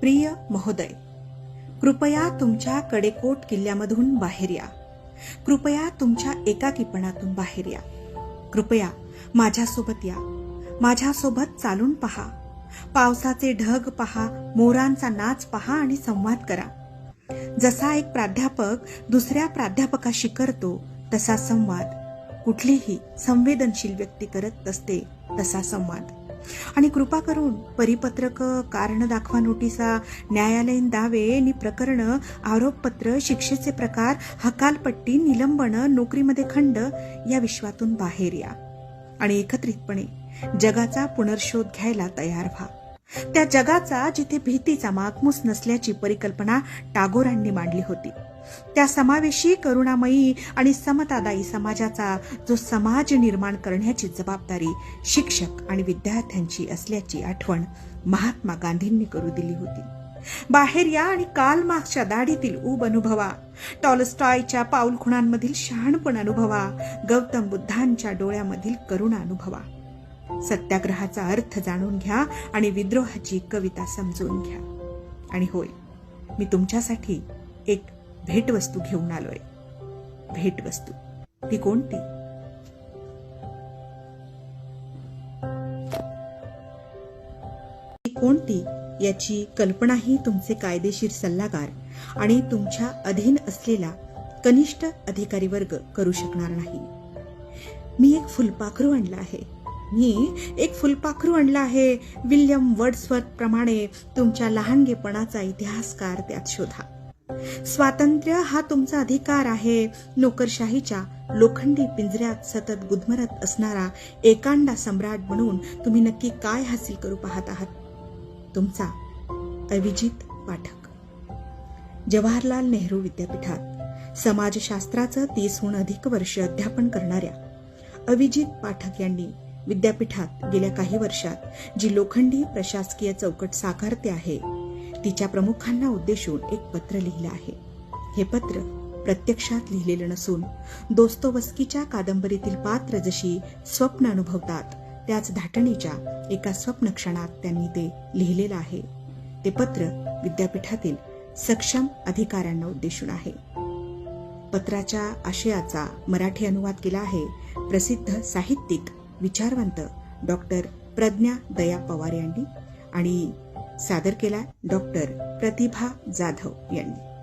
प्रिय महोदय कृपया तुमच्या कडेकोट किल्ल्यामधून बाहेर या. कृपया तुमच्या एकाकीपणातून बाहेर या. कृपया माझ्यासोबत या. माझ्यासोबत चालून पहा. पावसाचे ढग पहा मोरांचा नाच पहा आणि संवाद करा. जसा एक प्राध्यापक दुसऱ्या प्राध्यापकाशी करतो तसा संवाद. कुठलीही संवेदनशील व्यक्ती करत असते तसा संवाद. आणि कृपा करून परिपत्रक कारण दाखवा नोटिसा न्यायालयीन दावे आणि प्रकरण आरोपपत्र शिक्षेचे प्रकार हकालपट्टी निलंबन नोकरीमध्ये खंड या विश्वातून बाहेर या. आणि एकत्रितपणे जगाचा पुनर्शोध घ्यायला तयार व्हा. त्या जगाचा जिथे भीतीचा मागमूस नसल्याची परिकल्पना टागोरांनी मांडली होती. त्या समावेशी करुणामयी आणि समतादायी समाजाचा जो समाज निर्माण करण्याची जबाबदारी शिक्षक आणि विद्यार्थ्यांची असल्याची आठवण महात्मा गांधींनी करू दिली होती. बाहेर या आणि काल मागच्या दाढीतील ऊब अनुभवा टॉलस्टॉयच्या पाऊलखुणांमधील शहाणपण अनुभवा गौतम बुद्धांच्या डोळ्यामधील करुणा अनुभवा. सत्याग्रहाचा अर्थ जाणून घ्या आणि विद्रोहाची कविता समजून घ्या. आणि होय मी तुमच्यासाठी एक भेटवस्तू घेऊन आलोय. भेटवस्तू. ती कोणती? कोणती? याची कल्पनाही तुमचे कायदेशीर सल्लागार आणि तुमच्या अधीन असलेला कनिष्ठ अधिकारी वर्ग करू शकणार नाही. मी एक फुलपाखरू आणलं आहे. मी एक फुलपाखरू आणलं आहे. विल्यम वर्ड्सवर्थ प्रमाणे तुमच्या लहानगेपणाचा इतिहासकार त्यात शोधा. स्वातंत्र्य हा तुमचा अधिकार आहे. नोकरशाहीच्या लोखंडी पिंजऱ्यात सतत गुदमरत असणारा एकांडा सम्राट म्हणून तुम्ही नक्की काय हासिल करू पाहत आहात? तुमचा अभिजित पाठक. जवाहरलाल नेहरू विद्यापीठात समाजशास्त्राचं तीसहून अधिक वर्ष अध्यापन करणाऱ्या अभिजित पाठक यांनी विद्यापीठात गेल्या काही वर्षात जी लोखंडी प्रशासकीय चौकट साकारते आहे तिच्या प्रमुखांना उद्देशून एक पत्र लिहिलं आहे. हे पत्र प्रत्यक्षात लिहिलेलं नसून दोस्तोवस्कीच्या कादंबरीतील पात्र जशी स्वप्न अनुभवतात त्याच धाटणीच्या एका स्वप्न क्षणात त्यांनी ते लिहिलेलं आहे. ते पत्र विद्यापीठातील सक्षम अधिकाऱ्यांना उद्देशून आहे. पत्राच्या आशयाचा मराठी अनुवाद केला आहे प्रसिद्ध साहित्यिक विचारवंत डॉक्टर प्रज्ञा दया पवार यांनी आणि सादर केला डॉक्टर प्रतिभा जाधव यांनी.